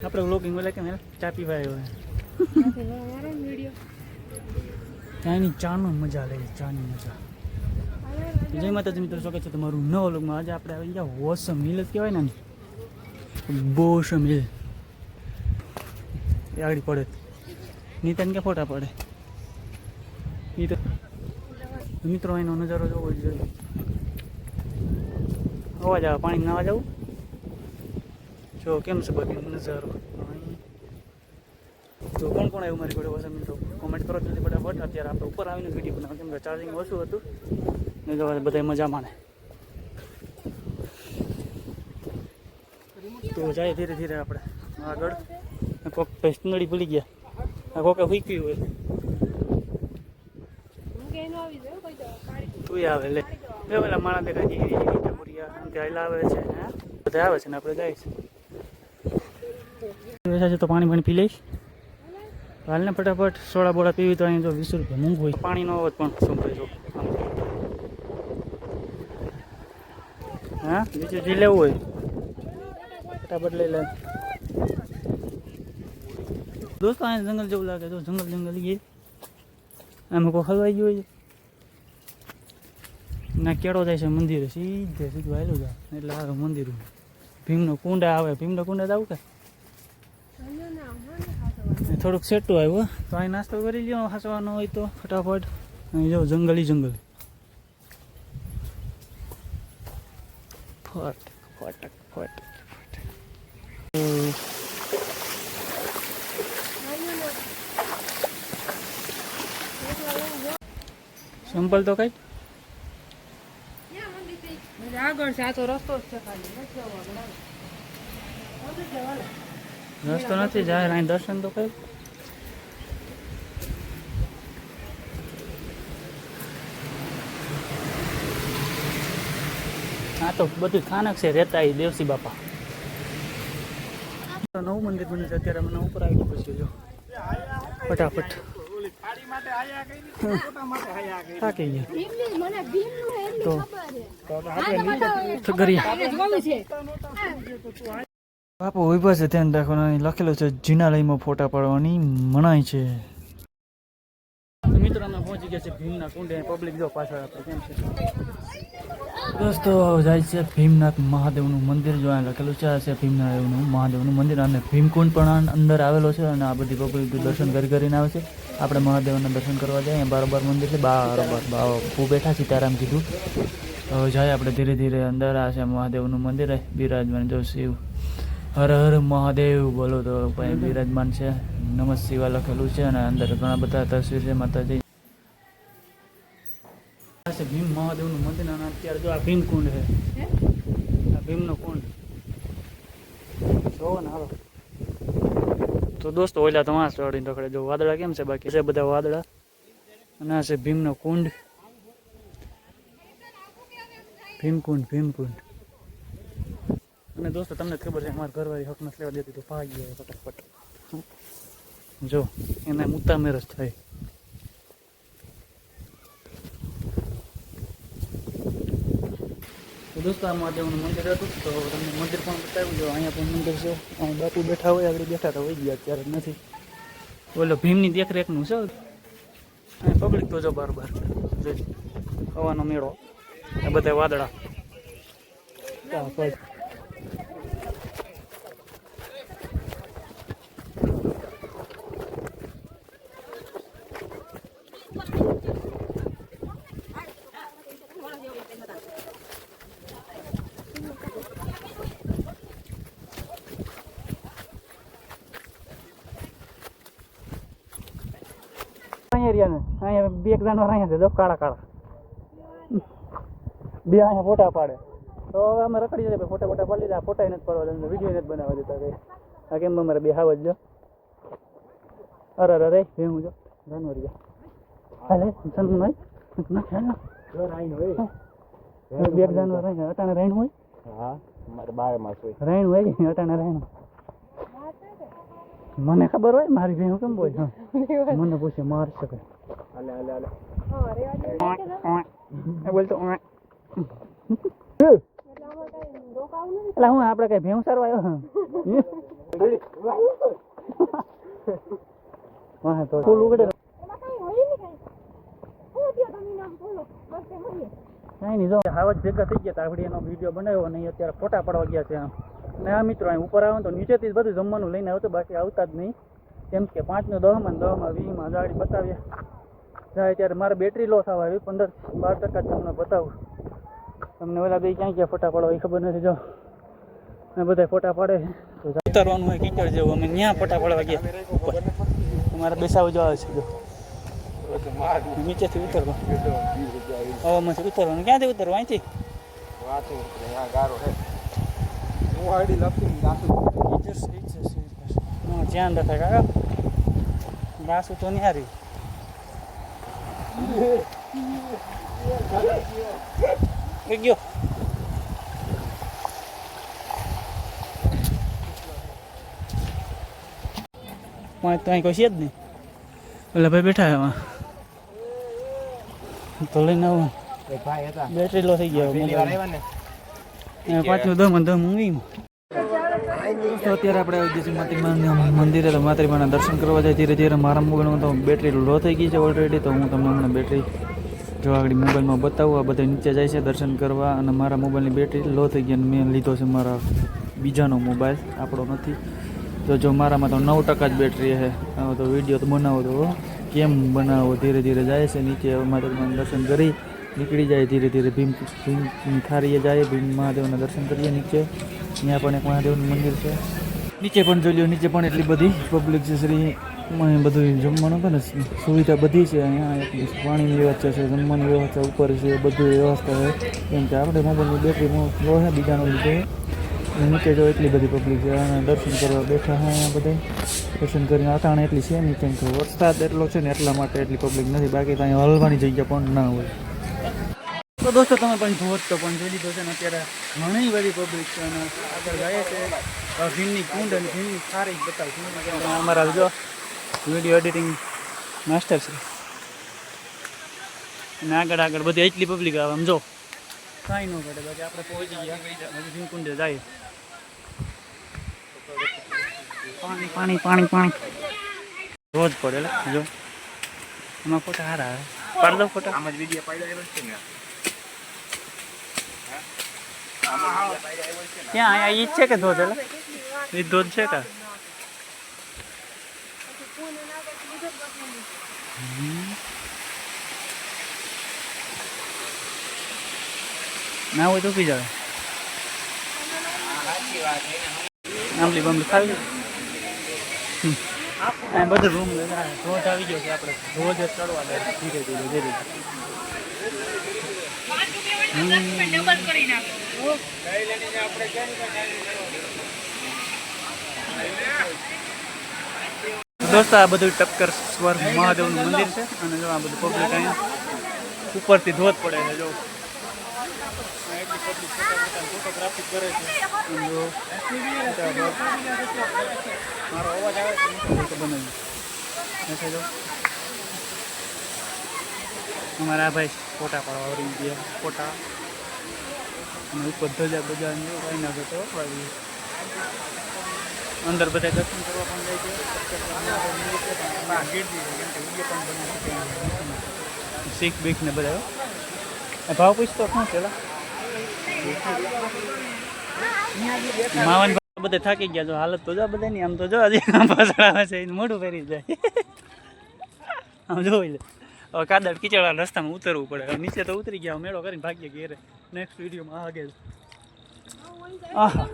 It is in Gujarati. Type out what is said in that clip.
આપણે વ્લોગિંગ બોલે કે મેં ચા પીવા આવ્યો ત્યાંની ચાનો મજા લે ચાની મજા જય માતાજી મિત્રો સ્વાગત છે તમારું નવો વ્લોગમાં આજે આપણે આવી ગયા વોસમ હિલ જ કહેવાય ને. બોસમ હિલ એ આગળ પડે નીતાને કે ફોટા પડે એ તો મિત્રો એનો નજારો જોવો જોઈએ અવાજ આવે પાણી નાવા જવું જો કેમ છે બાકી? નજારો. તો કોણ કોણ આવ્યું મારી જોડે વસમ મિત્રો? કોમેન્ટ કરો જલ્દી ફટાફટ. અત્યારે આપણે ઉપર આવીને વીડિયો બનાવો કેમ કે ચાર્જિંગ ઓછું હતું. ને જો બધા મજા માને તો જાય ધીરે ધીરે આપણે આગળ. કોક પેસ્ટનડી ભૂલી ગયા. આ કોકે હુઈક્યું હોય. તું આવે, લે. બે પેલા માણા દેખાય જીરી જીરી આવે છે બધા આવે છે ને આપણે જાય છે. બેસા છે તો પાણી પાણી પી લઈશ. હાલને ફટાફટ સોડા બોડા પીવી તો અહીં જો વીસ રૂપિયા મૂંઘ હોય. પાણીનો અવાજ પણ શું ભાઈ જો. હા? બીજું જે લેવું હોય. ફટાફટ લઈ લે. દોસ્તો, અહીંયા જંગલ જેવું લાગે તો જંગલ જંગલ ગઈ આમાં કોઈ હલવાઈ ગયું હોય. ના, કેળો જાય છે મંદિરે. સીધે સીધું આવેલું જાય એટલે આવે મંદિર ભીમનો કુંડા આવે. ભીમનો કુંડા જ આવું કે? થોડુંક સેટું આવ્યું તો અહીં નાસ્તો કરી લ્યો હસવાનો હોય તો ફટાફટ. અહીં જો જંગલી જંગલ. ફટ ફટક ફટક ફટક. સિમ્પલ તો કઈ? આગળ છે આ તો રસ્તો જ છે ખાલી. જવાનું. રસ્તો નથી જાહેર અહીં દર્શન તો કઈ હા તો બધું સ્થાનક છે રહેતા એ દેવસી બાપા. નવું મંદિર બન્યું છે અત્યારે મને ઉપર આવી ગયું પછી જો. ફટાફટ. થાકી ગયા તો ઠગરિયા બાપુ ઊભા છે ધ્યાન રાખવાનું. લખેલું છે જિનાલયમાં ફોટા પાડવાની મનાય છે. મિત્રો અમે પહોંચી ગયા છે ભીમના કુંડે. પબ્લિક જો પાછળ આપણે કેમ છે? દોસ્તો જાય છે ભીમનાથ મહાદેવનું મંદિર. જો અહીં લખેલું છે આ છે ભીમનાથનું મહાદેવનું મંદિર. અને ભીમકુંડ પણ અંદર આવેલો છે અને આ બધી પબ્લિક દર્શન કરી કરીને આવે છે. આપણે મહાદેવના દર્શન કરવા જઈએ. અહીંયા બારોબાર મંદિર છે. બારોબાર બાપુ બેઠા સીતારામ કીધું. હવે જાય આપણે ધીરે ધીરે. અંદર આ છે મહાદેવનું મંદિર. બિરાજમાન જો શિવ હર હર મહાદેવ, બોલો તો ભાઈ બિરાજમાન છે. નમઃ શિવા લખેલું છે અને અંદર ઘણા બધા તસવીર છે, માતાજી. ભીમ મહાદેવનું મંદિર અને અત્યારે જો આ ભીમ કુંડ છે. આ ભીમનો કુંડ. જોવો ને હાલો. તો દોસ્તો, ઓલા તમારા ચડીને રખડે. જો વાદળા કેમ છે બાકી? છે બધા વાદળા. અને આ છે ભીમનો કુંડ. ભીમકુંડ ભીમકુંડ અને દોસ્તો, તમને ખબર છે અમારા ઘરવાળી હક નથી લેવા દેતી, તો ભાગી જાય ફટાફટ. જો, એને મુતામેર જ થાય. તો દોસ્તો, આ મહાદેવનું મંદિર હતું, તો તમને મંદિર પણ બતાવ્યું જો અહીંયા પણ મંદિર છે. બાપુ બેઠા હોય, આગળ બેઠા તો હોય ગયા, અત્યારે નથી. ઓલો ભીમની દેખરેખનું છે. પબ્લિક તો જો બાર બાર. હવાનો મેળો. આ બધા વાદળા. ત્યાં અહીંયા ને અહીંયા બે એક જાનવર અહીંયા છે જો કાળા કાળા. બે અહીંયા ફોટા પાડે. તો હવે અમે રખડી જઈએ ફોટા ફોટા પાડી લીધા. ફોટા નથી પાડવા દેતા વીડિયો નથી બનાવવા દેતા કઈ આ કેમ અમારે બે હાવ જ જો. અરે અરે રે બે હું જો. જાનવર ગયા. હાલે સનભાઈ બે જાનવર અટાણે રાઈન હોય? હા મારે બાર માસ હોય. રાઈન હોય અટાણે રાઈન? મને ખબર હોય મારી ભાઈ કેમ બોલ? મને પૂછે માર શકે બોલતો એટલે હું આપણે કઈ ભેંસ સારવા આવ્યો? ફૂલ ઉગડે. એમાં કાંઈ હોય નહીં જો. હાવ જ ભેગા થઈ ગયા તા એનો વીડિયો બનાવ્યો અને અત્યારે ફોટા પડવા ગયા છે આમ. ને આ મિત્રો અહીં ઉપર આવે તો નીચેથી જ બધું જમવાનું લઈને આવતો બાકી આવતા જ નહીં. કેમ કે પાંચનો દહમાં દહમાં વીમાં ગાડી બતાવ્યા જાય ત્યારે મારે બેટરી લોસ આવે, આવી પંદર બાર ટકા તમને બતાવું. તમને ઓલા બે ક્યાં ક્યાં ફોટા પાડો એ ખબર નથી, જો. ને બધા ફોટા પાડે છે. ઉતારવાનું હોય કીચડ જેવું, અમે ત્યાં ફોટા પાડવા ગયા. તમારે બેસાવું જવા છે, જો. નીચેથી ઉતરવા હવામાંથી ઉતરવાનું. ક્યાંથી ઉતરવા અહીંથી? હા, ધ્યાન રાખે કાકા બાસુ તો નહીં હારી એ ગયો પાંચ તો અહીં કોઈ છે જ નહીં એટલે ભાઈ બેઠા એમાં તો લઈને આવું બેટરી લો થઈ ગયો પાંચનું દમ અને દમ તો અત્યારે આપણે આવી મંદિરે. તો દર્શન કરવા જાય ધીરે ધીરે મારા મોબાઈલમાં તો બેટરી લો થઈ ગઈ છે ઓલરેડી તો હું તમને હમણાં બેટરી જો આગળ મોબાઈલમાં બતાવું. આ બધા નીચે જાય છે દર્શન કરવા. અને મારા મોબાઈલની બેટરી લો થઈ ગઈ. અને મેં લીધો છે મારા બીજાનો મોબાઈલ. આપણો નથી. તો જો મારામાં તો નવ ટકા જ બેટરી છે. તો વીડિયો તો બનાવો તો કેમ બનાવો? ધીરે ધીરે જાય છે નીચે. માતાજીના દર્શન કરી નીકળી જાય ધીરે ધીરે. ભીમ ભીમ ખારીએ જાય ભીમ મહાદેવના દર્શન કરીએ નીચે. ત્યાં પણ એક મહાદેવનું મંદિર છે. નીચે પણ જોઈ લો નીચે પણ એટલી બધી પબ્લિક છે, શ્રી બધું જમવાનું પણ સુવિધા બધી છે. અહીંયા પાણીની વ્યવસ્થા છે, જમવાની વ્યવસ્થા ઉપર છે, બધું વ્યવસ્થા છે. કેમ કે આપણે મોબાઈલની બેટરી લો છે બીજાનો લીધે નીચે જો એટલી બધી પબ્લિક છે. અને દર્શન કરવા બેઠા હા અહીંયા બધા. દર્શન કરીને અટાણે એટલી છે નહીં, કેમ કે વરસાદ એટલો છે ને, એટલા માટે એટલી પબ્લિક નથી. બાકી તો અહીંયા હલવાની જગ્યા પણ ના હોય. તો દોસ્તો, તમે પણ જુઓ જ તો, પણ જોઈ લીધો અત્યારે ઘણી બધી પબ્લિક છે અને આગળ જાય છે. ભીમની કુંડ અને ભીમની સારી બતાવું અમારા જો વીડિયો એડિટિંગ માસ્ટર છે. અને આગળ આગળ બધી એટલી પબ્લિક આવે, આમ જો. કાંઈ ન ઘટે, બાકી આપણે પહોંચી ગયા. હજી ભીમકુંડે જાય. પાણી પાણી પાણી પાણી. રોજ પડે જો. એમાં ફોટા સારા આવે. પાડ દો ફોટા. આમ જ વીડિયો પાડ્યો છે ને. ક્યાં અહીંયા ઈ છે કે ધોધ એટલે? ઈ ધોધ છે કે? ના હોય તો પી જાવ આંબલી બાંબલી ખાવી બધું રૂમ ધોધ આવી ગયો છે આપણે. ધોધ ચડવા દે. ધીરે ધીરે. દોસ્તો, આ બધું ટપકર સ્વર મહાદેવનું મંદિર છે. અને જો આ બધું પબ્લિક અહીંયા ઉપરથી ધોધ પડે છે, જો. મારો અવાજ આવે છે. બનાવી અમારા ભાઈ ફોટા પાડવા આવડી ગયા. ફોટા. અને ઉપર આ બધા કઈ ના જતો અંદર બધા દર્શન કરવા પણ જાય છે શીખ, બીખ ને બધા, હો. ભાવ પૂછતો શું છે માવન બધા થાકી ગયા, જો હાલત તો જો બધા ની આમ તો જો આજે પાછળ આવે છે મોઢું ફેરી જાય. આમ જોઈ લે. હવે કાદળ રસ્તામાં ઉતરવું પડે. નીચે તો ઉતરી ગયા મેળો કરીને ભાગ્ય ઘેરે. નેક્સ્ટ વિડીયોમાં આગળ આહા.